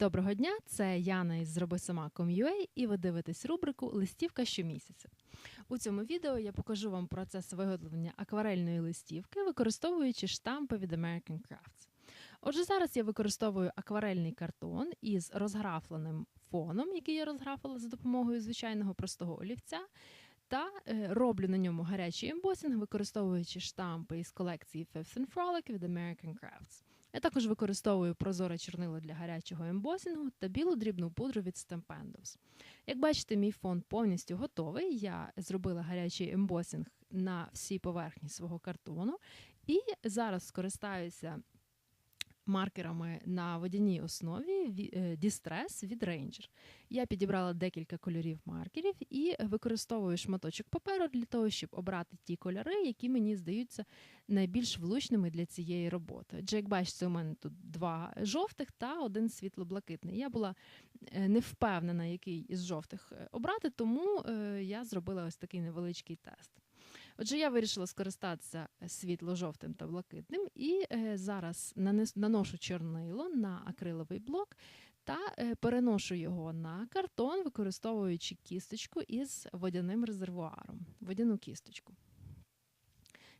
Доброго дня, це Яна із Зроби сама.com.ua і ви дивитесь рубрику Листівка щомісяця. У цьому відео я покажу вам процес виготовлення акварельної листівки, використовуючи штампи від American Crafts. Отже, зараз я використовую акварельний картон із розграфленим фоном, який я розграфила за допомогою звичайного простого олівця. Та е, роблю на ньому гарячий ембосінг, використовуючи штампи із колекції Fifth and Frolic від American Crafts. Я також використовую прозоре чорнило для гарячого ембосінгу та білу дрібну пудру від Stampendos. Як бачите, мій фон повністю готовий. Я зробила гарячий ембосінг на всій поверхні свого картону і зараз скористаюся маркерами на водяній основі ві- е, Distress від Ranger. Я підібрала декілька кольорів маркерів і використовую шматочок паперу для того, щоб обрати ті кольори, які мені здаються найбільш влучними для цієї роботи. Адже, як бачите, у мене тут два жовтих та один світло-блакитний. Я була е, не впевнена, який із жовтих е, обрати, тому я зробила ось такий невеличкий тест. Отже, я вирішила скористатися світло-жовтим та блакитним, і е, зараз наношу чорнило на акриловий блок та е, переношу його на картон, використовуючи кісточку із водяним резервуаром, водяну кісточку.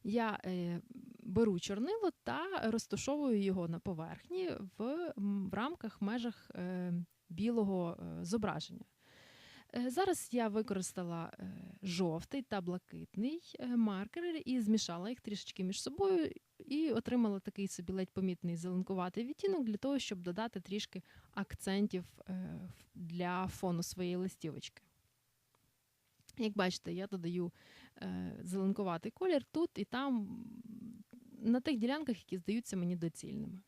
Я е, беру чорнило та розташовую його на поверхні в, рамках межах е, білого е, зображення. Е, Зараз я використала е, жовтий та блакитний е, маркер і змішала їх трішечки між собою і отримала такий собі ледь помітний зеленкуватий відтінок для того, щоб додати трішки акцентів для фону своєї листівочки. Як бачите, я додаю зеленкуватий колір тут і там на тих ділянках, які здаються мені доцільними.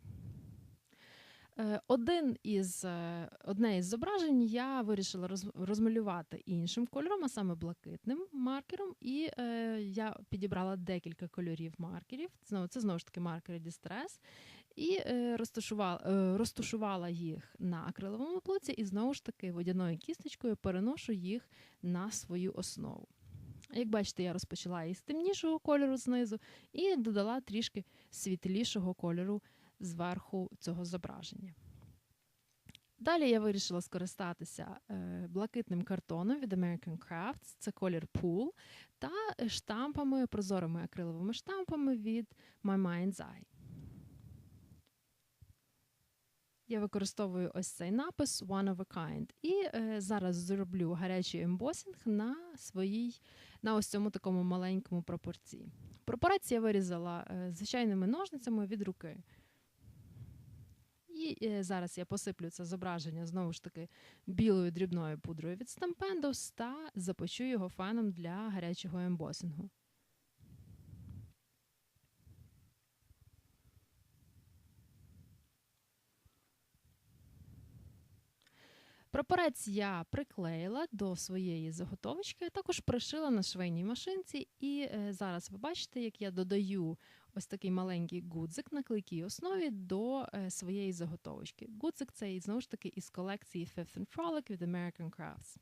Е, Один із, е, одне із зображень я вирішила розмалювати іншим кольором, а саме блакитним маркером. І е, я підібрала декілька кольорів маркерів. Знову це знову ж таки маркери Distress. І е, розташувала, е, розташувала їх на акриловому блоці, і знову ж таки водяною кісточкою переношу їх на свою основу. Як бачите, я розпочала із темнішого кольору знизу і додала трішки світлішого кольору зверху цього зображення. Далі я вирішила скористатися е, блакитним картоном від American Crafts, це колір Pool, та штампами, прозорими акриловими штампами від My Mind's Eye. Я використовую ось цей напис One of a Kind. І е, зараз зроблю гарячий ембосінг на своїй, на ось цьому такому маленькому пропорції. Пропорції я вирізала е, звичайними ножницями від руки. Е, зараз я посиплю це зображення знову ж таки білою дрібною пудрою від Stampendos та започу його феном для гарячого ембосінгу. Прапорець я приклеїла до своєї заготовочки, а також пришила на швейній машинці. І е, зараз ви бачите, як я додаю ось такий маленький гудзик на клейкій основі до е, своєї заготовочки. Гудзик цей знову ж таки із колекції Fifth and Frolic від American Crafts.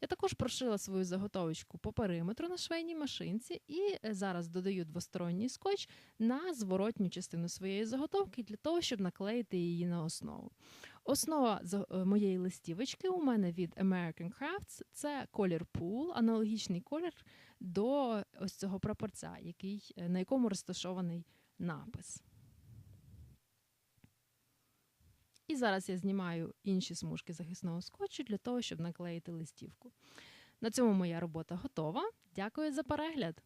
Я також прошила свою заготовочку по периметру на швейній машинці і е, зараз додаю двосторонній скотч на зворотню частину своєї заготовки для того, щоб наклеїти її на основу. Основа е, моєї листівочки у мене від American Crafts це колір Pool, аналогічний колір до ось цього прапорця, який, е, на якому розташований напис. І зараз я знімаю інші смужки захисного скотчу для того, щоб наклеїти листівку. На цьому моя робота готова. Дякую за перегляд!